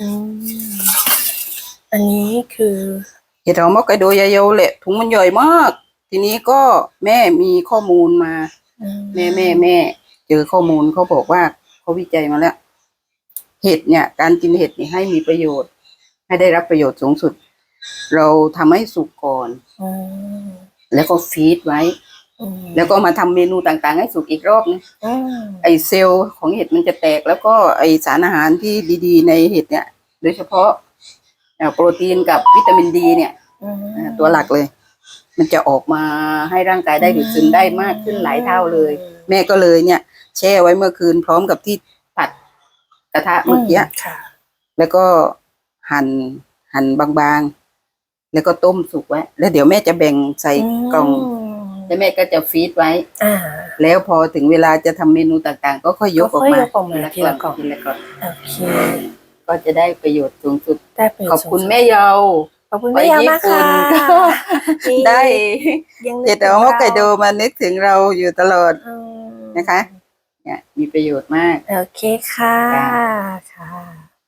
อืมอันนี้คือเห็ดหอมฮอกไกโดยาโยแหละถุงมันใหญ่มาก ทีนี้ก็แม่มีข้อมูลมาอืแม่แม่แม่ เจอข้อมูลเขาบอกว่าเขาวิจัยมาแล้ว เห็ดเนี่ย การกินเห็ดนี่ให้มีประโยชน์ ให้ได้รับประโยชน์สูงสุด เราทำให้สุกก่อนอืมแล้วก็ฟีดไว้อืม แล้วก็มาทำเมนูต่างๆ ให้สุกอีกรอบนึงอืมไอเซลล์ของเห็ดมันจะแตก แล้วก็ไอสารอาหารที่ดีๆ ในเห็ดเนี่ย โดยเฉพาะเอ่อโปรตีนกับวิตามินดี เนี่ยอืมอ่าตัวหลักเลย มันจะออกมาให้ร่างกายได้ดูดซึมได้มากขึ้นหลายเท่าเลย แม่ก็เลยเนี่ย แช่ไว้เมื่อคืนพร้อมกับที่ผัดกระทะเมื่อกี้ค่ะแล้วก็หั่นหั่นบางๆ แล้วก็ต้มสุกไว้ แล้วเดี๋ยวแม่จะแบ่งใส่กล่อง แล้วแม่ก็จะฟีดไว้ อ่า แล้วพอถึงเวลาจะทำเมนูต่างๆ ก็ค่อยยกออกมาก็ค่อยยกออกมาทีละกล่อง ทีละกล่องโอเคก็จะได้ประโยชน์สูงสุด ได้ประโยชน์ขอบคุณสูงสุดแม่เยา ขอบคุณแม่ยามากค่ะไปญี่ปุ่นก็นี่ได้ยังนึกเห็ดหอมฮอกไกโดมานึกถึงเราอยู่ตลอดอืมนะคะ เนี่ยมีประโยชน์มาก โอเคค่ะค่ะ ค่ะ